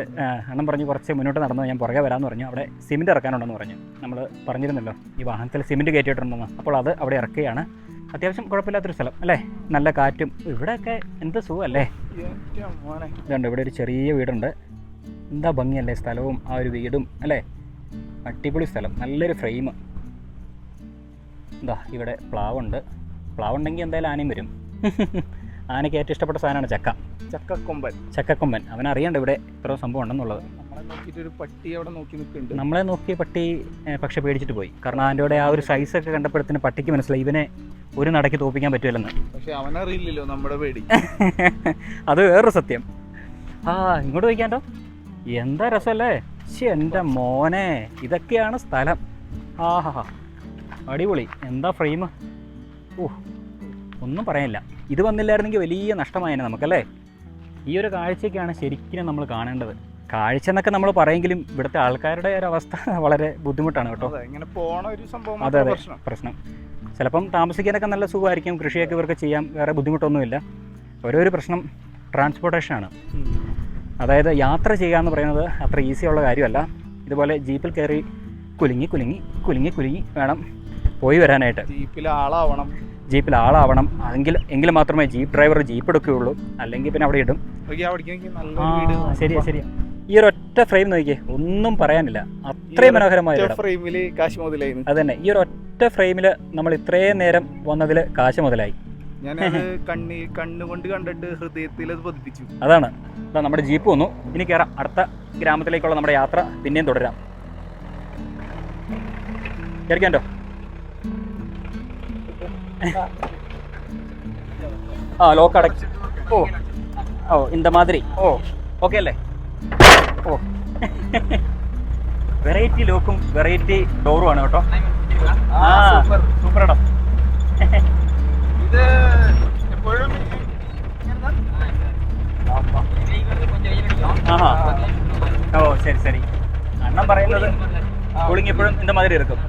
Speaker 1: അണ്ണം പറഞ്ഞു കുറച്ച് മുന്നോട്ട് നടന്നു ഞാൻ പുറകെ വരാമെന്ന് പറഞ്ഞു. അവിടെ സിമെന്റ് ഇറക്കാനുണ്ടെന്ന് പറഞ്ഞു. നമ്മൾ പറഞ്ഞിരുന്നല്ലോ ഈ വാഹനത്തിൽ സിമെന്റ് കയറ്റിയിട്ടുണ്ടെന്ന്. അപ്പോൾ അത് അവിടെ ഇറക്കുകയാണ്. അത്യാവശ്യം കുഴപ്പമില്ലാത്തൊരു സ്ഥലം അല്ലേ? നല്ല കാറ്റും. ഇവിടെയൊക്കെ എന്ത് സുഖമല്ലേ? ഇതുണ്ട് ഇവിടെ ഒരു ചെറിയ വീടുണ്ട്. എന്താ ഭംഗിയല്ലേ സ്ഥലവും ആ ഒരു വീടും അല്ലേ? അടിപൊളി സ്ഥലം നല്ലൊരു ഫ്രെയിം. എന്താ ഇവിടെ പ്ലാവുണ്ട്. പ്ലാവുണ്ടെങ്കിൽ എന്തായാലും ആനയും വരും. (laughs) ആനയ്ക്ക് ഏറ്റവും ഇഷ്ടപ്പെട്ട സാധനമാണ് ചക്ക.
Speaker 2: ചക്കക്കൊമ്പൻ.
Speaker 1: ചക്കക്കൊമ്പൻ. അറിയണ്ട ഇവിടെ ഇത്ര സംഭവം ഉണ്ടെന്നുള്ളത്.
Speaker 2: പട്ടി അവിടെ നോക്കി നിൽക്കുന്നുണ്ട്.
Speaker 1: നമ്മളെ നോക്കി പട്ടി പക്ഷെ പേടിച്ചിട്ട് പോയി. കാരണം അതിന്റെ ആ ഒരു സൈസ് ഒക്കെ കണ്ടപ്പോഴത്തേന് പട്ടിക്ക് മനസ്സിലായി ഇവനെ ഒരു നടക്ക് തോപ്പിക്കാൻ പറ്റുമല്ലെന്ന്.
Speaker 2: പക്ഷെ അവനറിയില്ലല്ലോ നമ്മുടെ പേടി. (laughs)
Speaker 1: അത് വേറൊരു സത്യം. ആ ഇങ്ങോട്ട് വയ്ക്കാണ്ടോ എന്താ രസമല്ലേ? ശ്ശെ എന്റെ മോനെ ഇതൊക്കെയാണ് സ്ഥലം. ആഹാ അടിപൊളി. എന്താ ഫ്രെയിം ഓ ഒന്നും പറയാനില്ല. ഇത് വന്നില്ലായിരുന്നെങ്കിൽ വലിയ നഷ്ടമായേനെ നമുക്കല്ലേ? ഈ ഒരു കാഴ്ചയൊക്കെയാണ് ശരിക്കും നമ്മൾ കാണേണ്ടത്. കാഴ്ച എന്നൊക്കെ നമ്മൾ പറയെങ്കിലും ഇവിടുത്തെ ആൾക്കാരുടെ ഒരു അവസ്ഥ (laughs) വളരെ ബുദ്ധിമുട്ടാണ് കേട്ടോ.
Speaker 2: ഇങ്ങനെ പോണ ഒരു സംഭവം
Speaker 1: അതെ അതെ.
Speaker 2: പ്രശ്നം.
Speaker 1: പ്രശ്നം. ചിലപ്പം താമസിക്കാനൊക്കെ നല്ല സുഖമായിരിക്കും കൃഷിയൊക്കെ ഇവർക്ക് ചെയ്യാം വേറെ ബുദ്ധിമുട്ടൊന്നുമില്ല. ഓരോ ഒരു പ്രശ്നം ട്രാൻസ്പോർട്ടേഷൻ ആണ് അതായത് യാത്ര ചെയ്യുക എന്ന് പറയുന്നത് അത്ര ഈസി ഉള്ള കാര്യമല്ല. ഇതുപോലെ ജീപ്പിൽ കയറി കുലുങ്ങി കുലുങ്ങി കുലുങ്ങി കുലുങ്ങി വേണം പോയി വരാനായിട്ട്.
Speaker 2: ജീപ്പിൽ ആളാവണം.
Speaker 1: ജീപ്പിൽ ആളാവണം. അല്ലെങ്കിൽ എങ്കിൽ മാത്രമേ ജീപ്പ് ഡ്രൈവർ ജീപ്പ് എടുക്കുകയുള്ളൂ. അല്ലെങ്കിൽ പിന്നെ അവിടെ ഇടും. ശരിയാ ശരിയാ. ഈ ഒരു ഒറ്റ ഫ്രെയിം നോക്കിയേ ഒന്നും പറയാനില്ല. അത്രയും മനോഹരമായ
Speaker 2: കാശ് മുതലായിരുന്നു
Speaker 1: അത് തന്നെ ഈ ഒരു ഒറ്റ ഫ്രെയിമിൽ നമ്മൾ ഇത്രയും നേരം വന്നതിൽ കാശ് മുതലായി.
Speaker 2: കണ്ണി കണ്ണുകൊണ്ട് കണ്ടിട്ട് ഹൃദയത്തിൽ അത് പതിപ്പിച്ചു.
Speaker 1: അതാണ്. നമ്മുടെ ജീപ്പ് വന്നു. ഇനി കയറാം അടുത്ത ഗ്രാമത്തിലേക്കുള്ള നമ്മുടെ യാത്ര പിന്നെയും തുടരാം. കയറിക്കാണ്ടോ ആ ലോക്ക് അടച്ച് ഓ ഓ ഇന്ത മാതിരി ഓ ഓക്കെ അല്ലേ ഓ വെറൈറ്റി ലോക്കും വെറൈറ്റി ഡോറും ആണ് കേട്ടോ ആ സൂപ്പർ ഇടം
Speaker 2: ഇത് എപ്പോഴും
Speaker 1: ആഹാ ഓ ശരി ശരി അണ്ണൻ പറയുന്നത് കൂളിംഗ് എപ്പോഴും இந்த മാതിരി ഇരിക്കും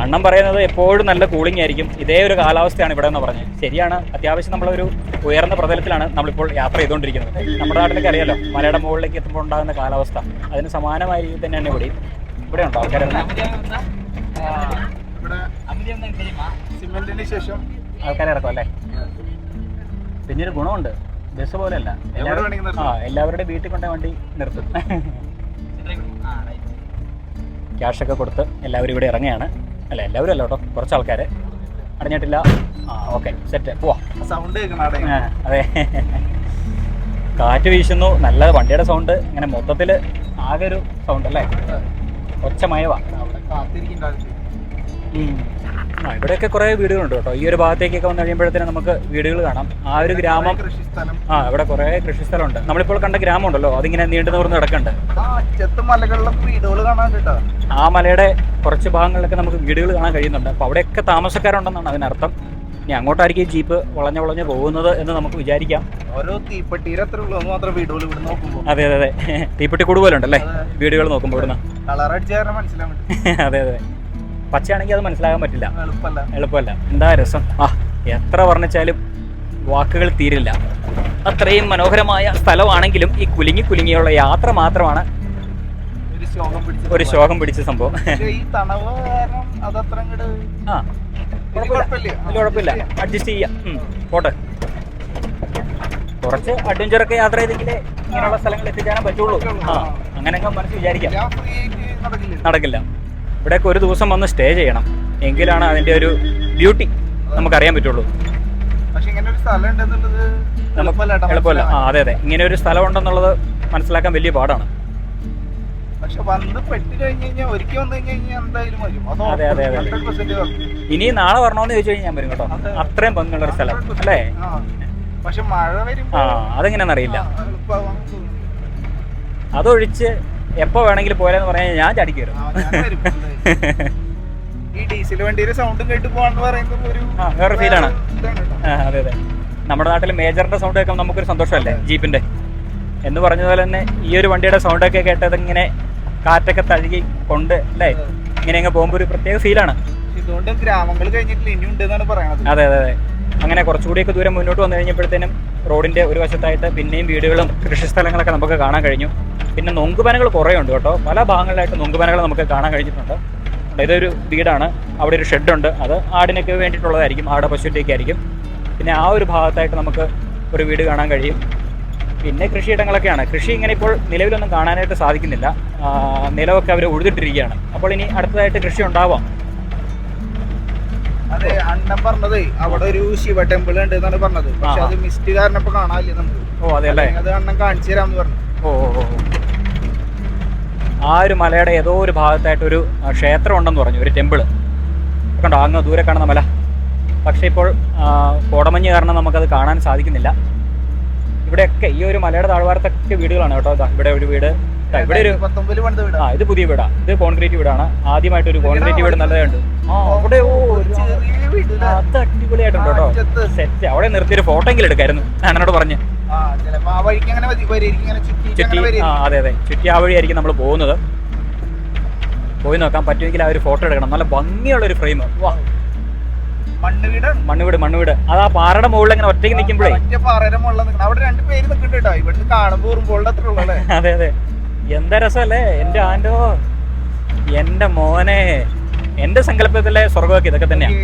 Speaker 1: അണ്ണൻ പറയുന്നത് എപ്പോഴും നല്ല കൂളിംഗ് ആയിരിക്കും. ഇതേ ഒരു കാലാവസ്ഥയാണ് ഇവിടെ എന്ന് പറഞ്ഞത്. ശരിയാണ്. അത്യാവശ്യം നമ്മളൊരു ഉയർന്ന പ്രതലത്തിലാണ് നമ്മളിപ്പോൾ യാത്ര ചെയ്തുകൊണ്ടിരിക്കുന്നത്. നമ്മുടെ നാട്ടിലേക്ക് അറിയാലോ മലയുടെ മുകളിലേക്ക് എത്തുമ്പോൾ ഉണ്ടാകുന്ന കാലാവസ്ഥ. അതിന് സമാനമായ രീതിയിൽ തന്നെയാണ് ഇവിടെ. ഇവിടെ ഉണ്ടോ
Speaker 2: ആൾക്കാരെ സിമെന്റിന് ശേഷം
Speaker 1: ആൾക്കാരെ ഇറക്കും അല്ലേ? പിന്നെ ഒരു ഗുണമുണ്ട്. ബസ് പോലെയല്ല. ആ എല്ലാവരുടെ വീട്ടിൽ കൊണ്ട വണ്ടി നിർത്തും. ക്യാഷൊക്കെ കൊടുത്ത് എല്ലാവരും ഇവിടെ ഇറങ്ങുകയാണ്. അല്ല? എല്ലാവരും അല്ല കേട്ടോ? കുറച്ച് ആൾക്കാർ അടഞ്ഞിട്ടില്ല. ആ ഓക്കെ. സെറ്റ്. പോവാ.
Speaker 2: സൗണ്ട്
Speaker 1: അതെ. കാറ്റ് വീശുന്നു. നല്ല വണ്ടിയുടെ സൗണ്ട്. ഇങ്ങനെ മൊത്തത്തിൽ ആകെ ഒരു സൗണ്ട് അല്ലേ? ഒച്ച മയവാ ആ ഇവിടെയൊക്കെ കുറേ വീടുകളുണ്ട് കേട്ടോ. ഈ ഒരു ഭാഗത്തേക്കൊക്കെ വന്നു കഴിയുമ്പോഴത്തേനും നമുക്ക് വീടുകൾ കാണാം. ആ ഒരു ഗ്രാമം
Speaker 2: കൃഷിസ്ഥലം.
Speaker 1: ആ ഇവിടെ കുറേ കൃഷിസ്ഥലമുണ്ട്. നമ്മളിപ്പോൾ കണ്ട ഗ്രാമം ഉണ്ടല്ലോ അതിങ്ങനെ നീണ്ടു നിവർന്ന് കിടക്കുന്നുണ്ട്
Speaker 2: ആ
Speaker 1: മലയുടെ കുറച്ച് ഭാഗങ്ങളിലൊക്കെ നമുക്ക് വീടുകൾ കാണാൻ കഴിയുന്നുണ്ട്. അപ്പോൾ അവിടെയൊക്കെ താമസക്കാരുണ്ടെന്നാണ് അതിനർത്ഥം. ഇനി അങ്ങോട്ടായിരിക്കും ജീപ്പ് വളഞ്ഞ വളഞ്ഞ് പോകുന്നത് എന്ന് നമുക്ക് വിചാരിക്കാം.
Speaker 2: ഓരോ തീപ്പെട്ടിയിൽ ഉള്ളൂ. മാത്രം വീടുകൾ ഇവിടെ നോക്കുമ്പോൾ
Speaker 1: അതെ അതെ അതെ. തീപ്പെട്ടി കൂടുപോലുണ്ടല്ലേ? വീടുകൾ നോക്കുമ്പോൾ ഇവിടുന്ന്. അതെ അതെ. (laughs) പച്ചയാണെങ്കിൽ അത് മനസ്സിലാകാൻ പറ്റില്ല.
Speaker 2: എളുപ്പമല്ല.
Speaker 1: എളുപ്പമല്ല. എന്താ രസം? ആ എത്ര വർണിച്ചാലും വാക്കുകൾ തീരില്ല. അത്രയും മനോഹരമായ സ്ഥലമാണെങ്കിലും ഈ കുലുങ്ങി കുലുങ്ങിയുള്ള യാത്ര മാത്രമാണ്
Speaker 2: ഒരു ശോകം പിടിച്ച
Speaker 1: സംഭവം. ആ. കുഴപ്പമില്ല. അഡ്ജസ്റ്റ് ചെയ്യാം. പോട്ടെ. കുറച്ച് അഡ്വഞ്ചറൊക്കെ യാത്ര ചെയ്തെങ്കിലേ ഇങ്ങനെയുള്ള സ്ഥലങ്ങളിൽ എത്തിച്ചേരാൻ പറ്റുള്ളൂ. ആ അങ്ങനെയൊക്കെ മനസ്സ് വിചാരിക്കാം.
Speaker 2: നടക്കില്ല.
Speaker 1: ഇവിടെയൊക്കെ ഒരു ദിവസം വന്ന് സ്റ്റേ ചെയ്യണം. എങ്കിലാണ് അതിന്റെ ഒരു ബ്യൂട്ടി നമുക്കറിയാൻ പറ്റുള്ളൂ.
Speaker 2: ഒരു സ്ഥലം ഉണ്ടെന്നുള്ളത് എളുപ്പമല്ല
Speaker 1: ആ അതെ അതെ. ഇങ്ങനെ ഒരു സ്ഥലം ഉണ്ടെന്നുള്ളത് മനസ്സിലാക്കാൻ വലിയ പാടാണ്.
Speaker 2: അതെ,
Speaker 1: അതെ, അതെ. ഇനി നാളെ വരണോന്ന് ചോദിച്ചു കഴിഞ്ഞാൽ ഞാൻ വരും കേട്ടോ.
Speaker 2: അതെ.
Speaker 1: അത്രയും ഭംഗിയുള്ള ഒരു സ്ഥലം അല്ലേ?
Speaker 2: ആ. പക്ഷെ മഴ വരും
Speaker 1: ആ അതെങ്ങനെയാണെന്ന് അറിയില്ല.
Speaker 2: ആ, എളുപ്പമാവാൻ തോന്നുന്നു.
Speaker 1: അതൊഴിച്ച് എപ്പോ വേണമെങ്കിലും പോയാലെന്ന് പറഞ്ഞാൽ ഞാൻ ചടിക്ക്
Speaker 2: ഈ ഡീസൽ വണ്ടിയുടെ സൗണ്ടും കേട്ട് പോകാന്ന് പറയുന്നത് ഒരു
Speaker 1: വേറെ. ആ, അതെ അതെ. നമ്മുടെ നാട്ടിൽ മേജറിന്റെ സൗണ്ട് കേൾക്കുമ്പോൾ നമുക്കൊരു സന്തോഷമല്ലേ? ജീപ്പിന്റെ. എന്ന് പറഞ്ഞതുപോലെ തന്നെ ഈ ഒരു വണ്ടിയുടെ സൗണ്ടൊക്കെ കേട്ടത് ഇങ്ങനെ കാറ്റൊക്കെ തഴുകി കൊണ്ട് അല്ലേ? ഇങ്ങനെ അങ്ങ് പോകുമ്പോൾ ഒരു പ്രത്യേക ഫീലാണ്
Speaker 2: ഇതുകൊണ്ട് ഗ്രാമങ്ങൾ കഴിഞ്ഞിട്ടില്ല ഇനി ഉണ്ടെന്നാണ് പറയണത്.
Speaker 1: അതെ അതെ അതെ. അങ്ങനെ കുറച്ചുകൂടിയൊക്കെ ദൂരം മുന്നോട്ട് വന്നു കഴിഞ്ഞപ്പോഴത്തേനും റോഡിന്റെ ഒരു വശത്തായിട്ട് പിന്നെയും വീടുകളും കൃഷിസ്ഥലങ്ങളൊക്കെ നമുക്ക് കാണാൻ കഴിഞ്ഞു. പിന്നെ നൊങ്കുപനകൾ കുറേ ഉണ്ട് കേട്ടോ. പല ഭാഗങ്ങളിലായിട്ട് നൊങ്കുപനകൾ നമുക്ക് കാണാൻ കഴിഞ്ഞിട്ടുണ്ട്. ഇതൊരു വീടാണ്. അവിടെ ഒരു ഷെഡുണ്ട്. അത് ആടിനൊക്കെ വേണ്ടിയിട്ടുള്ളതായിരിക്കും. ആട പശുവിന്റെയൊക്കെ ആയിരിക്കും പിന്നെ ആ ഒരു ഭാഗത്തായിട്ട് നമുക്ക് ഒരു വീട് കാണാൻ കഴിയും. പിന്നെ കൃഷിയിടങ്ങളൊക്കെയാണ്. കൃഷി ഇങ്ങനെ ഇപ്പോൾ നിലവിലൊന്നും കാണാനായിട്ട് സാധിക്കുന്നില്ല. നിലമൊക്കെ അവർ ഉഴുതിട്ടിരിക്കുകയാണ്. അപ്പോൾ ഇനി അടുത്തതായിട്ട് കൃഷി ഉണ്ടാവാം.
Speaker 2: അതെ അണ്ണൻ പറഞ്ഞത് അവിടെ ഒരു ശിവ ടെമ്പിൾ ഉണ്ട് എന്നാണ് പറഞ്ഞത്. പക്ഷെ അത് മിസ്റ്റ് കാരണം ഇപ്പൊ കാണാനില്ല നമുക്ക്.
Speaker 1: ഓ അതെ അല്ലേ?
Speaker 2: അത് അണ്ണൻ കാണിച്ചു തരാമെന്ന് പറഞ്ഞു.
Speaker 1: ഓ, ഓ, ഓ. ആ ഒരു മലയുടെ ഏതോ ഒരു ഭാഗത്തായിട്ട് ഒരു ക്ഷേത്രം ഉണ്ടെന്ന് പറഞ്ഞു ഒരു ടെമ്പിൾ. കണ്ടോ? അങ്ങ് ദൂരെ കാണുന്ന മല. പക്ഷേ ഇപ്പോൾ കോടമഞ്ഞ് കാരണം നമുക്കത് കാണാൻ സാധിക്കുന്നില്ല. ഇവിടെയൊക്കെ ഈ ഒരു മലയുടെ താഴ്വാരത്തൊക്കെ വീടുകളാണ് കേട്ടോ. ഇവിടെ ഒരു വീട്. ഇവിടെ ഒരു ആ ഇത് പുതിയ വീടാ. ഇത് കോൺക്രീറ്റ് വീടാണ്. ആദ്യമായിട്ട് ഒരു കോൺക്രീറ്റ് വീട് നല്ലതുണ്ട് ഉണ്ട് അവിടെ ഓ അത് അടിപൊളിയായിട്ടുണ്ട് കേട്ടോ. സെറ്റ് അവിടെ നിർത്തിയൊരു ഫോട്ടോ എങ്കിലും എടുക്കായിരുന്നു. ഞാനോട് പറഞ്ഞ്.
Speaker 2: ചുറ്റി
Speaker 1: ആ അതെ അതെ. ചുറ്റി ആ വഴിയായിരിക്കും നമ്മൾ പോകുന്നത്. പോയി നോക്കാൻ പറ്റുമെങ്കിൽ ആ ഒരു ഫോട്ടോ എടുക്കണം. നല്ല ഭംഗിയുള്ള ഒരു ഫ്രെയിം. വാ.
Speaker 2: മണ്ണ് വീടാണ്
Speaker 1: മണ്ണുവീട് മണ്ണുവീട്. അത് ആ പാറയുടെ മുകളിൽ ഇങ്ങനെ ഒറ്റയ്ക്ക് നിൽക്കുമ്പോഴേ.
Speaker 2: പാറയുടെ മുകളിൽ നിൽക്കണം അവിടെ രണ്ട് പേര് നിൽക്കുന്നുണ്ട്? കേട്ടോ ഇവിടുന്ന് കാണുമ്പോൾ ഉറുമ്പോളുടെ അത്ര
Speaker 1: അതെ അതെ. എന്താ രസമല്ലേ? എന്റെ ആന്റോ എന്റെ മോനെ. എന്റെ സങ്കല്പത്തിലെ സ്വർഗമൊക്കെ ഇതൊക്കെ
Speaker 2: തന്നെയാണ്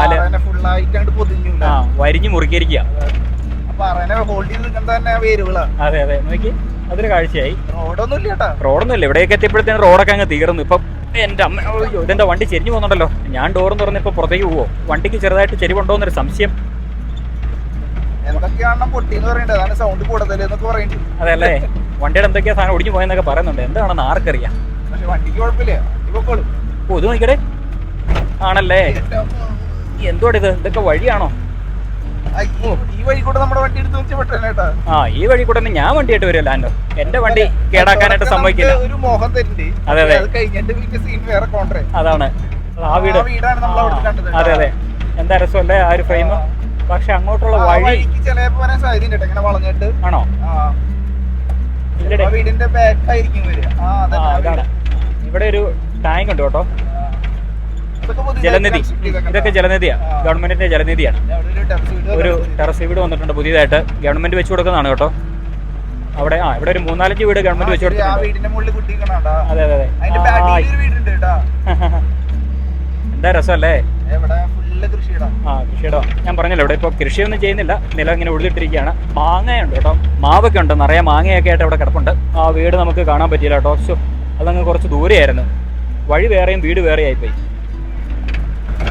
Speaker 2: ആൽ.
Speaker 1: ആ വരിഞ്ഞു മുറുക്കിയിരിക്കുക അതെ അതെ. നോക്കി. അതൊരു കാഴ്ചയായി.
Speaker 2: റോഡൊന്നും ഇല്ല കേട്ടാ.
Speaker 1: റോഡൊന്നും ഇല്ല ഇവിടേക്ക് എത്തിയപ്പോഴത്തേന് റോഡൊക്കെ അങ്ങ് തീർന്നു. ഇപ്പൊ എന്റെ അമ്മ അയ്യോ ഇതെന്താ വണ്ടി ചെരിഞ്ഞു പോകുന്നുണ്ടല്ലോ? ഞാൻ ഡോറും തുറന്ന് ഇപ്പോൾ പുറത്തേക്ക് പോവോ? വണ്ടിക്ക് ചെറുതായിട്ട് ചെരിവുണ്ടോ എന്നൊരു സംശയം.
Speaker 2: എന്തൊക്കെയാണ് പൊട്ടിന്ന് പറയണ്ടത് അതാണ് സൗണ്ട് കൂടുതൽ എന്നൊക്കെ പറയുന്നുണ്ട്
Speaker 1: അതെ അല്ലേ വണ്ടിയുടെ എന്തൊക്കെയാ സാധനം ഒടിഞ്ഞു പോയെന്നൊക്കെ പറയുന്നുണ്ട്. എന്താണെന്ന് ആർക്കറിയാം. ഓ ഇത് നോക്കിക്കടേ ആണല്ലേ? എന്തോടിത് ഇത്? ഇതൊക്കെ വഴിയാണോ?
Speaker 2: ഈ വഴി കൂടെ നമ്മുടെ വണ്ടി എടുത്ത്
Speaker 1: ആ ഈ വഴി കൂടെ തന്നെ ഞാൻ വണ്ടിയായിട്ട് വരുമല്ലോ ആൻഡോ എന്റെ വണ്ടി കേടാക്കാനായിട്ട്
Speaker 2: സംഭവിക്കില്ല.
Speaker 1: സമ്മതിക്കില്ല
Speaker 2: ഒരു മോഹം തരുന്നുണ്ട്.
Speaker 1: അതെ, അതെ.
Speaker 2: അത് കഴിഞ്ഞിട്ട് പിന്നെ സീൻ വേറെ
Speaker 1: അതാണ്. അത് ആ വീട്
Speaker 2: വീടാണ് നമ്മൾ അവിടെ കണ്ടത്
Speaker 1: അതെ അതെ. എന്താ രസമല്ലേ ആ ഒരു ഫ്രെയിം പക്ഷെ അങ്ങോട്ടുള്ള വഴി
Speaker 2: ചിലപ്പോ വരാൻ ഇങ്ങനെ വളഞ്ഞിട്ട്.
Speaker 1: ആണോ?
Speaker 2: വീടിന്റെ ബാക്ക് ആയിരിക്കും
Speaker 1: ഇവിടെ ഒരു ടാങ്ക് ഉണ്ട് കേട്ടോ. ജലനിധി. ഇതൊക്കെ ജലനിധിയാണ് ഗവൺമെന്റിന്റെ ജലനിധിയാണ്. ഒരു ടെറസ് വീട് വന്നിട്ടുണ്ട്. പുതിയതായിട്ട്. ഗവൺമെന്റ് വെച്ച് കൊടുക്കുന്നതാണ് കേട്ടോ. അവിടെ ആ ഇവിടെ ഒരു മൂന്നാലഞ്ച് വീട് ഗവൺമെന്റ് വെച്ച് കൊടുത്തിട്ടുണ്ട്. അതെ അതെ (laughs) എന്താ രസമല്ലേ? ആ കൃഷിയുടെ. ഞാൻ പറഞ്ഞല്ലോ ഇവിടെ ഇപ്പോൾ കൃഷിയൊന്നും ചെയ്യുന്നില്ല. നിലം ഇങ്ങനെ ഉഴുതിട്ടിരിക്കുകയാണ്. മാങ്ങയുണ്ട് കേട്ടോ. മാവൊക്കെ ഉണ്ട്. നിറയെ മാങ്ങയൊക്കെ ആയിട്ട് അവിടെ കിടപ്പുണ്ട്. ആ വീട് നമുക്ക് കാണാൻ പറ്റിയില്ല കേട്ടോ. അതങ്ങ് കുറച്ച് ദൂരെയായിരുന്നു. വഴി വേറെയും വീട് വേറെയായിപ്പോയി.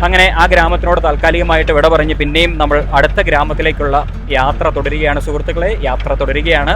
Speaker 1: അങ്ങനെ ആ ഗ്രാമത്തിനോട് താൽക്കാലികമായിട്ട് വിട പറഞ്ഞ് പിന്നെയും നമ്മൾ അടുത്ത ഗ്രാമത്തിലേക്കുള്ള യാത്ര തുടരുകയാണ്. സുഹൃത്തുക്കളെ യാത്ര തുടരുകയാണ്.